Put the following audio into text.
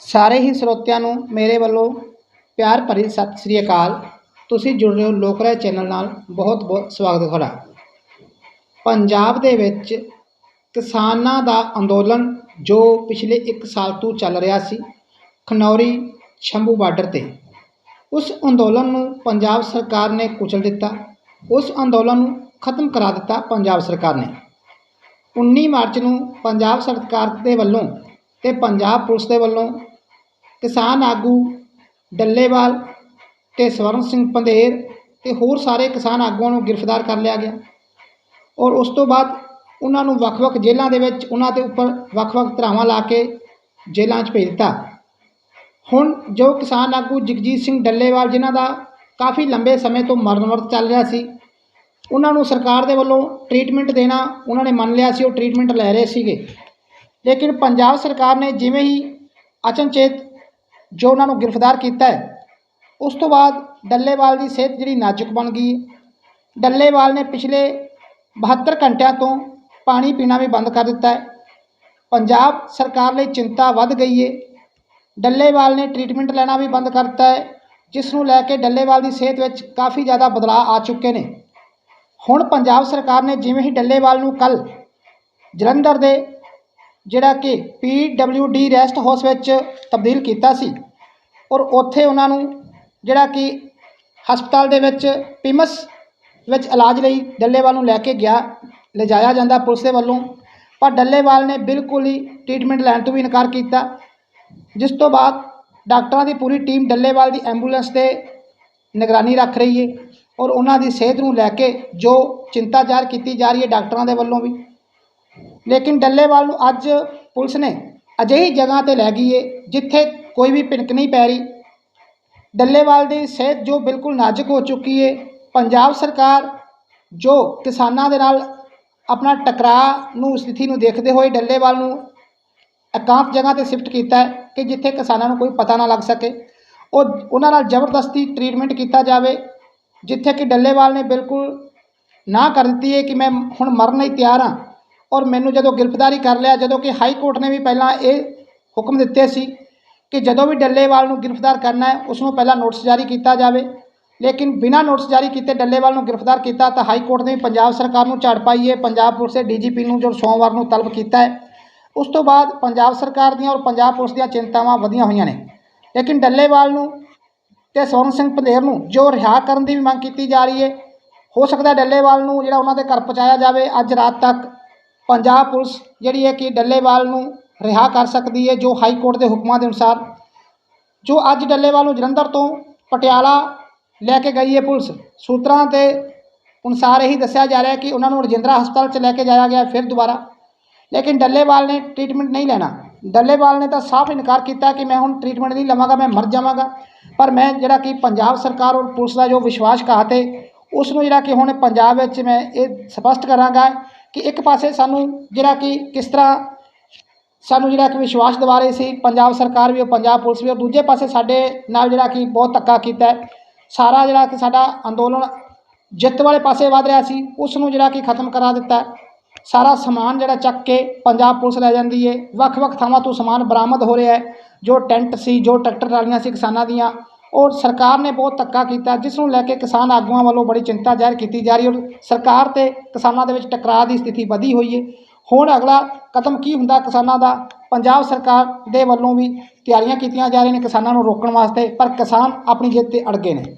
ਸਾਰੇ ਹੀ ਸਰੋਤਿਆਂ ਨੂੰ ਮੇਰੇ ਵੱਲੋਂ ਪਿਆਰ ਭਰੀ ਸਤਿ ਸ੍ਰੀ ਅਕਾਲ। ਤੁਸੀਂ ਜੁੜ ਰਹੇ ਹੋ ਲੋਕ ਰਾਏ ਚੈਨਲ ਨਾਲ। ਬਹੁਤ ਬਹੁਤ ਸਵਾਗਤ ਹੈ ਤੁਹਾਡਾ। ਪੰਜਾਬ ਦੇ ਵਿੱਚ ਕਿਸਾਨਾਂ ਦਾ ਅੰਦੋਲਨ ਜੋ ਪਿਛਲੇ 1 ਸਾਲ ਤੋਂ ਚੱਲ ਰਿਹਾ ਸੀ, ਖਨੌਰੀ ਸ਼ੰਭੂ ਬਾਰਡਰ 'ਤੇ। ਉਸ ਅੰਦੋਲਨ ਨੂੰ ਪੰਜਾਬ ਸਰਕਾਰ ਨੇ ਕੁਚਲ ਦਿੱਤਾ। ਉਸ ਅੰਦੋਲਨ ਨੂੰ ਖਤਮ ਕਰਾ ਦਿੱਤਾ ਪੰਜਾਬ ਸਰਕਾਰ ਨੇ। 19 ਮਾਰਚ ਨੂੰ ਪੰਜਾਬ ਸਰਕਾਰ ਦੇ ਵੱਲੋਂ ਤੇ ਪੰਜਾਬ ਪੁਲਿਸ ਦੇ ਵੱਲੋਂ ਕਿਸਾਨ ਆਗੂ ਡੱਲੇਵਾਲ ਅਤੇ ਸਵਰਨ ਸਿੰਘ ਪੰਧੇਰ ਅਤੇ ਹੋਰ ਸਾਰੇ ਕਿਸਾਨ ਆਗੂਆਂ ਨੂੰ ਗ੍ਰਿਫਤਾਰ ਕਰ ਲਿਆ ਗਿਆ। ਔਰ ਉਸ ਤੋਂ ਬਾਅਦ ਉਹਨਾਂ ਨੂੰ ਵੱਖ-ਵੱਖ ਜੇਲ੍ਹਾਂ ਦੇ ਵਿੱਚ ਉਹਨਾਂ ਦੇ ਉੱਪਰ ਵੱਖ-ਵੱਖ ਧਰਾਵਾਂ ਲਾ ਕੇ ਜੇਲ੍ਹਾਂ 'ਚ ਭੇਜ ਦਿੱਤਾ। ਹੁਣ ਜੋ ਕਿਸਾਨ ਆਗੂ ਜਗਜੀਤ ਸਿੰਘ ਡੱਲੇਵਾਲ, ਜਿਨ੍ਹਾਂ ਦਾ ਕਾਫੀ ਲੰਬੇ ਸਮੇਂ ਤੋਂ ਮਰਨ ਵਰਤ ਚੱਲ ਰਿਹਾ ਸੀ, ਉਹਨਾਂ ਨੂੰ ਸਰਕਾਰ ਦੇ ਵੱਲੋਂ ਟ੍ਰੀਟਮੈਂਟ ਦੇਣਾ ਉਹਨਾਂ ਨੇ ਮੰਨ ਲਿਆ ਸੀ, ਉਹ ਟ੍ਰੀਟਮੈਂਟ ਲੈ ਰਹੇ ਸੀਗੇ। ਲੇਕਿਨ ਪੰਜਾਬ ਸਰਕਾਰ ਨੇ ਜਿਵੇਂ ਹੀ ਅਚਨਚੇਤ ਜੋ ਉਹਨਾਂ ਨੂੰ ਗ੍ਰਿਫਤਾਰ ਕੀਤਾ ਹੈ। ਉਸ ਤੋਂ ਬਾਅਦ ਡੱਲੇਵਾਲ ਦੀ ਸਿਹਤ ਜਿਹੜੀ ਨਾਜ਼ੁਕ ਬਣ ਗਈ। ਡੱਲੇਵਾਲ ਨੇ ਪਿਛਲੇ 72 ਘੰਟਿਆਂ ਤੋਂ ਪਾਣੀ ਪੀਣਾ ਵੀ ਬੰਦ ਕਰ ਦਿੱਤਾ ਹੈ। ਪੰਜਾਬ ਸਰਕਾਰ ਲਈ ਚਿੰਤਾ ਵੱਧ ਗਈ ਹੈ ਡੱਲੇਵਾਲ ਨੇ ਟ੍ਰੀਟਮੈਂਟ ਲੈਣਾ ਵੀ ਬੰਦ ਕਰ ਦਿੱਤਾ ਹੈ, ਜਿਸ ਨੂੰ ਲੈ ਕੇ ਡੱਲੇਵਾਲ ਦੀ ਸਿਹਤ ਵਿੱਚ ਕਾਫੀ ਜ਼ਿਆਦਾ ਬਦਲਾਅ ਆ ਚੁੱਕੇ ਨੇ। ਹੁਣ ਪੰਜਾਬ ਸਰਕਾਰ ਨੇ ਜਿਵੇਂ ਹੀ ਡੱਲੇਵਾਲ ਨੂੰ ਕੱਲ ਜਲੰਧਰ ਦੇ ਜਿਹੜਾ ਕਿ P W D rest house ਵਿੱਚ ਤਬਦੀਲ ਕੀਤਾ ਸੀ ਔਰ ਉੱਥੇ ਉਹਨਾਂ ਨੂੰ ਜਿਹੜਾ ਕਿ ਹਸਪਤਾਲ ਦੇ ਵਿੱਚ ਪਿਮਸ ਵਿੱਚ ਇਲਾਜ ਲਈ ਡੱਲੇਵਾਲ ਨੂੰ ਲੈ ਕੇ ਗਿਆ, ਲਿਜਾਇਆ ਜਾਂਦਾ ਪੁਲਿਸ ਦੇ ਵੱਲੋਂ। ਪਰ ਡੱਲੇਵਾਲ ਨੇ ਬਿਲਕੁਲ ਹੀ ਟ੍ਰੀਟਮੈਂਟ ਲੈਣ ਤੋਂ ਵੀ ਇਨਕਾਰ ਕੀਤਾ, ਜਿਸ ਤੋਂ ਬਾਅਦ ਡਾਕਟਰਾਂ ਦੀ ਪੂਰੀ ਟੀਮ ਡੱਲੇਵਾਲ ਦੀ ਐਂਬੂਲੈਂਸ ਤੇ ਨਿਗਰਾਨੀ ਰੱਖ ਰਹੀ ਹੈ ਔਰ ਉਹਨਾਂ ਦੀ ਸਿਹਤ ਨੂੰ ਲੈ ਕੇ ਜੋ ਚਿੰਤਾ ਜ਼ਾਹਰ ਕੀਤੀ ਜਾ ਰਹੀ ਹੈ ਡਾਕਟਰਾਂ ਦੇ ਵੱਲੋਂ ਵੀ। ਲੇਕਿਨ ਡੱਲੇਵਾਲ ਨੂੰ ਅੱਜ ਪੁਲਿਸ ਨੇ ਅਜਿਹੀ ਜਗ੍ਹਾ ਤੇ ਲੈ ਗਈ ਹੈ ਜਿੱਥੇ ਕੋਈ ਵੀ ਭਿਣਕ ਨਹੀਂ ਪੈ ਰਹੀ। ਡੱਲੇਵਾਲ ਦੀ ਸਿਹਤ ਜੋ ਬਿਲਕੁਲ ਨਾਜ਼ੁਕ ਹੋ ਚੁੱਕੀ ਹੈ ਪੰਜਾਬ ਸਰਕਾਰ ਜੋ ਕਿਸਾਨਾਂ ਦੇ ਨਾਲ ਆਪਣਾ ਟਕਰਾਅ ਨੂੰ, ਸਥਿਤੀ ਨੂੰ ਦੇਖਦੇ ਹੋਏ ਡੱਲੇਵਾਲ ਨੂੰ ਇਕਾਂਤ ਜਗ੍ਹਾ ਤੇ ਸ਼ਿਫਟ ਕੀਤਾ ਹੈ ਕਿ ਜਿੱਥੇ ਕਿਸਾਨਾਂ ਨੂੰ ਕੋਈ ਪਤਾ ਨਾ ਲੱਗ ਸਕੇ। ਉਹ, ਉਹਨਾਂ ਨਾਲ ਜ਼ਬਰਦਸਤੀ ਟ੍ਰੀਟਮੈਂਟ ਕੀਤਾ ਜਾਵੇ, ਜਿੱਥੇ ਕਿ ਡੱਲੇਵਾਲ ਨੇ ਬਿਲਕੁਲ ਨਾ ਕਰ ਦਿੱਤੀ ਹੈ ਕਿ ਮੈਂ ਹੁਣ ਮਰਨ ਲਈ ਤਿਆਰ ਹਾਂ। ਔਰ ਮੈਨੂੰ ਜਦੋਂ ਗ੍ਰਿਫਤਾਰੀ ਕਰ ਲਿਆ, ਜਦੋਂ ਕਿ ਹਾਈ ਕੋਰਟ ਨੇ ਵੀ ਪਹਿਲਾਂ ਇਹ ਹੁਕਮ ਦਿੱਤੇ ਸੀ ਕਿ ਜਦੋਂ ਵੀ ਡੱਲੇਵਾਲ ਨੂੰ ਗ੍ਰਿਫਤਾਰ ਕਰਨਾ ਹੈ ਉਸ ਨੂੰ ਪਹਿਲਾਂ ਨੋਟਿਸ ਜਾਰੀ ਕੀਤਾ ਜਾਵੇ। ਲੇਕਿਨ ਬਿਨਾਂ ਨੋਟਿਸ ਜਾਰੀ ਕੀਤੇ ਡੱਲੇਵਾਲ ਨੂੰ ਗ੍ਰਿਫਤਾਰ ਕੀਤਾ ਤਾਂ ਹਾਈ ਕੋਰਟ ਨੇ ਵੀ ਪੰਜਾਬ ਸਰਕਾਰ ਨੂੰ ਝੜ ਪਾਈ ਹੈ। ਪੰਜਾਬ ਪੁਲਿਸ ਦੇ ਡੀਜੀਪੀ ਨੂੰ ਜੋ ਸੋਮਵਾਰ ਨੂੰ ਤਲਬ ਕੀਤਾ ਹੈ, ਉਸ ਤੋਂ ਬਾਅਦ ਪੰਜਾਬ ਸਰਕਾਰ ਦੀਆਂ ਔਰ ਪੰਜਾਬ ਪੁਲਿਸ ਦੀਆਂ ਚਿੰਤਾਵਾਂ ਵਧੀਆਂ ਹੋਈਆਂ ਨੇ। ਲੇਕਿਨ ਡੱਲੇਵਾਲ ਨੂੰ ਤੇ ਸੋਰਨ ਸਿੰਘ ਪੰਧੇਰ ਨੂੰ ਜੋ ਰਿਹਾ ਕਰਨ ਦੀ ਵੀ ਮੰਗ ਕੀਤੀ ਜਾ ਰਹੀ ਹੈ, ਹੋ ਸਕਦਾ ਡੱਲੇਵਾਲ ਨੂੰ ਜਿਹੜਾ ਉਹਨਾਂ ਦੇ ਘਰ ਪਹੁੰਚਾਇਆ ਜਾਵੇ, ਅੱਜ ਰਾਤ ਤੱਕ ਪੰਜਾਬ ਪੁਲਿਸ ਜਿਹੜੀ ਹੈ ਕਿ ਡੱਲੇਵਾਲ ਨੂੰ ਰਿਹਾ ਕਰ ਸਕਦੀ ਹੈ ਜੋ ਹਾਈ ਕੋਰਟ ਦੇ ਹੁਕਮਾਂ ਦੇ ਅਨੁਸਾਰ, ਜੋ ਅੱਜ ਡੱਲੇਵਾਲ ਨੂੰ ਜਲੰਧਰ ਤੋਂ ਪਟਿਆਲਾ ਲੈ ਕੇ ਗਈ ਹੈ ਪੁਲਿਸ। ਸੂਤਰਾਂ ਦੇ ਅਨੁਸਾਰ ਇਹੀ ਦੱਸਿਆ ਜਾ ਰਿਹਾ ਕਿ ਉਹਨਾਂ ਨੂੰ ਰਜਿੰਦਰਾ ਹਸਪਤਾਲ 'ਚ ਲੈ ਕੇ ਜਾਇਆ ਗਿਆ ਫਿਰ ਦੁਬਾਰਾ। ਲੇਕਿਨ ਡੱਲੇਵਾਲ ਨੇ ਟ੍ਰੀਟਮੈਂਟ ਨਹੀਂ ਲੈਣਾ। ਡੱਲੇਵਾਲ ਨੇ ਤਾਂ ਸਾਫ਼ ਇਨਕਾਰ ਕੀਤਾ ਕਿ ਮੈਂ ਹੁਣ ਟ੍ਰੀਟਮੈਂਟ ਨਹੀਂ ਲਵਾਂਗਾ, ਮੈਂ ਮਰ ਜਾਵਾਂਗਾ। ਪਰ ਮੈਂ ਜਿਹੜਾ ਕਿ ਪੰਜਾਬ ਸਰਕਾਰ ਔਰ ਪੁਲਿਸ ਦਾ ਜੋ ਵਿਸ਼ਵਾਸਘਾਤ ਹੈ ਉਸ ਨੂੰ ਜਿਹੜਾ ਕਿ ਹੁਣ ਪੰਜਾਬ ਵਿੱਚ ਮੈਂ ਇਹ ਸਪਸ਼ਟ ਕਰਾਂਗਾ ਕਿ ਇੱਕ ਪਾਸੇ ਸਾਨੂੰ ਜਿਹੜਾ ਕਿ ਕਿਸ ਤਰ੍ਹਾਂ ਸਾਨੂੰ ਜਿਹੜਾ ਕਿ ਵਿਸ਼ਵਾਸ ਦਿਵਾ ਰਹੀ ਸੀ, ਪੰਜਾਬ ਸਰਕਾਰ ਵੀ ਔਰ ਪੰਜਾਬ ਪੁਲਿਸ ਵੀ ਔਰ ਦੂਜੇ ਪਾਸੇ ਸਾਡੇ ਨਾਲ ਜਿਹੜਾ ਕਿ ਬਹੁਤ ਧੱਕਾ ਕੀਤਾ। ਸਾਰਾ ਜਿਹੜਾ ਕਿ ਸਾਡਾ ਅੰਦੋਲਨ ਜਿੱਤ ਵਾਲੇ ਪਾਸੇ ਵਧ ਰਿਹਾ ਸੀ, ਉਸ ਨੂੰ ਜਿਹੜਾ ਕਿ ਖਤਮ ਕਰਾ ਦਿੱਤਾ। ਸਾਰਾ ਸਮਾਨ ਜਿਹੜਾ ਚੱਕ ਕੇ ਪੰਜਾਬ ਪੁਲਿਸ ਲੈ ਜਾਂਦੀ ਹੈ ਵੱਖ-ਵੱਖ ਥਾਵਾਂ ਤੋਂ ਸਮਾਨ ਬਰਾਮਦ ਹੋ ਰਿਹਾ ਹੈ। ਜੋ ਟੈਂਟ ਸੀ, ਜੋ ਟਰੈਕਟਰ ਟਰਾਲੀਆਂ ਸੀ ਕਿਸਾਨਾਂ ਦੀਆਂ ਔਰ ਸਰਕਾਰ ਨੇ ਬਹੁਤ ਧੱਕਾ ਕੀਤਾ ਜਿਸ ਨੂੰ ਲੈ ਕੇ ਕਿਸਾਨ ਆਗੂਆਂ ਵੱਲੋਂ ਬੜੀ ਚਿੰਤਾ ਜ਼ਾਹਿਰ ਕੀਤੀ ਜਾ ਰਹੀ ਹੈ ਔਰ ਸਰਕਾਰ ਤੇ ਕਿਸਾਨਾਂ ਦੇ ਵਿੱਚ ਟਕਰਾਅ ਦੀ ਸਥਿਤੀ ਵਧੀ ਹੋਈ ਹੈ। ਹੁਣ ਅਗਲਾ ਕਦਮ ਕੀ ਹੁੰਦਾ? ਕਿਸਾਨਾਂ ਦਾ, ਪੰਜਾਬ ਸਰਕਾਰ ਦੇ ਵੱਲੋਂ ਵੀ ਤਿਆਰੀਆਂ ਕੀਤੀਆਂ ਜਾ ਰਹੀਆਂ ਨੇ ਕਿਸਾਨਾਂ ਨੂੰ ਰੋਕਣ ਵਾਸਤੇ, ਪਰ ਕਿਸਾਨ ਆਪਣੀ ਜਿੱਤ ਤੇ ਅੜ ਗਏ ਨੇ।